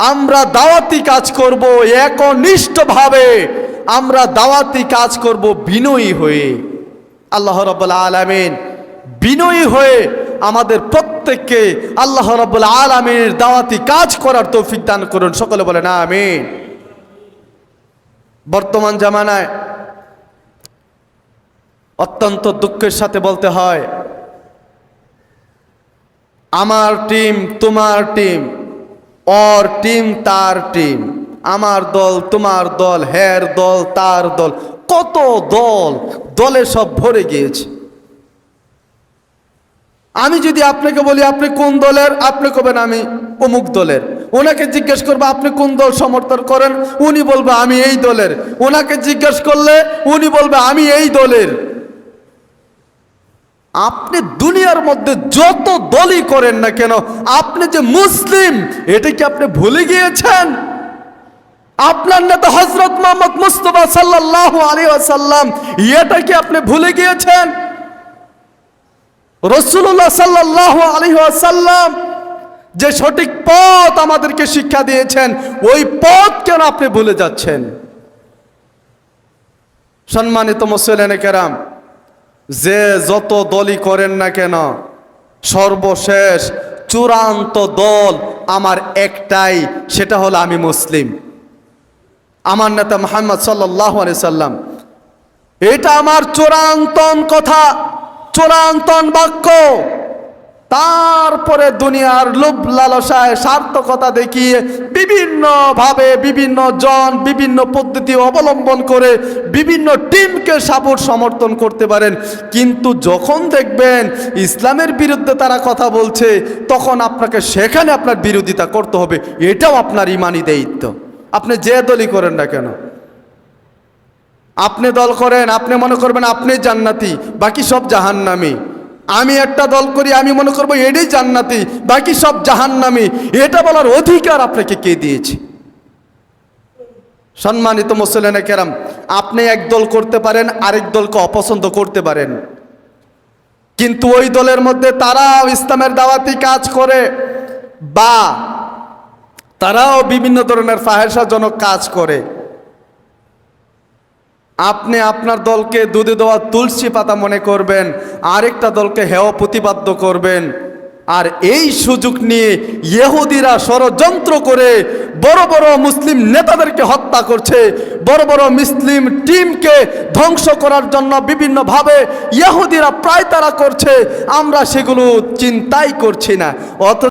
আমরা দাওয়াতি কাজ করব একনিষ্ঠভাবে। আমরা দাওয়াতি কাজ করব বিনয়ী হয়ে। আল্লাহ রব্বুল আলামিন বিনয়ী হয়ে আমাদের প্রত্যেককে আল্লাহ রব্বুল আলামিনের দাওয়াতি কাজ করার তৌফিক দান করুন। সকলে বলে না আমিন। বর্তমান জামানায় অত্যন্ত দুঃখের সাথে বলতে হয়, আমার টিম, তোমার টিম অর টিম তার টিম। আমার দল, তোমার দল, হের দল, তার দল। কত দল? দলে সব ভরে গিয়েছে। আমি যদি আপনাকে বলি, আপনি কোন দলের? আপনি কবেন আমি অমুক দলের। ওনাকে জিজ্ঞেস করব, আপনি কোন দল সমর্থন করেন? উনি বলবে, আমি এই দলের। ওনাকে জিজ্ঞেস করলে উনি বলবে, আমি এই দলের। আপনি দুনিয়ার মধ্যে যত দলই করেন না কেন, আপনি যে মুসলিম, এটা কি আপনি ভুলে গিয়েছেন? আপনার নেতা হজরত মোহাম্মদ মুস্তফা সাল্লাহ আলী আসাল্লাম এটা কি আপনি ভুলে গিয়েছেন? রসুল্লাহ সাল্লাহ আলী আসাল্লাম যে সঠিক পথ আমাদেরকে শিক্ষা দিয়েছেন, ওই পথ কেন আপনি ভুলে যাচ্ছেন? সম্মানিত মুসলিনে কেরাম যে যত দলই করেন না কেন, সর্বশেষ চূড়ান্ত দল আমার একটাই, সেটা হলো আমি মুসলিম। আমার নেতা মোহাম্মদ সাল্লাহ সাল্লাম। এটা আমার চূড়ান্তন কথা, চূড়ান্তন বাক্য। তারপরে দুনিয়ার লোভ লালসায় সার্থকতা দেখিয়ে বিভিন্নভাবে বিভিন্ন জন, বিভিন্ন পদ্ধতি অবলম্বন করে বিভিন্ন টিমকে সাপোর্ট সমর্থন করতে পারেন। কিন্তু যখন দেখবেন ইসলামের বিরুদ্ধে তারা কথা বলছে, তখন আপনাকে সেখানে আপনার বিরোধিতা করতে হবে। এটাও আপনার ইমানি দায়িত্ব। আপনি যে দলই করেন না কেন? আপনি দল করেন, আপনি মনে করবেন আপনি জান্নাতি, বাকি সব জাহান্নামি। আমি একটা দল করি, আমি মনে করব এটাই জান্নাতি, বাকি সব জাহান্নামি। এটা বলার অধিকার আপনাকে কে দিয়েছে? সম্মানিত মুসলিনে কেরাম, আপনি এক দল করতে পারেন, আরেক দলকে অপছন্দ করতে পারেন। কিন্তু ওই দলের মধ্যে তারাও ইসলামের দাওয়াতি কাজ করে, বা তারাও বিভিন্ন ধরনের ফাহেসাজনক কাজ করে। আপনি আপনার দলকে দুধে দেওয়া তুলসী পাতা মনে করবেন, আরেকটা দলকে হেয় প্রতিপাদ্য করবেন। আর এই সুযোগ নিয়ে ইহুদিরা ষড়যন্ত্র করে বড় বড় মুসলিম নেতাদেরকে হত্যা করছে, বড় বড় মুসলিম টিমকে ধ্বংস করার জন্য বিভিন্নভাবে ইহুদিরা প্রায় তারা করছে, আমরা সেগুলো চিন্তাই করছি না। অথচ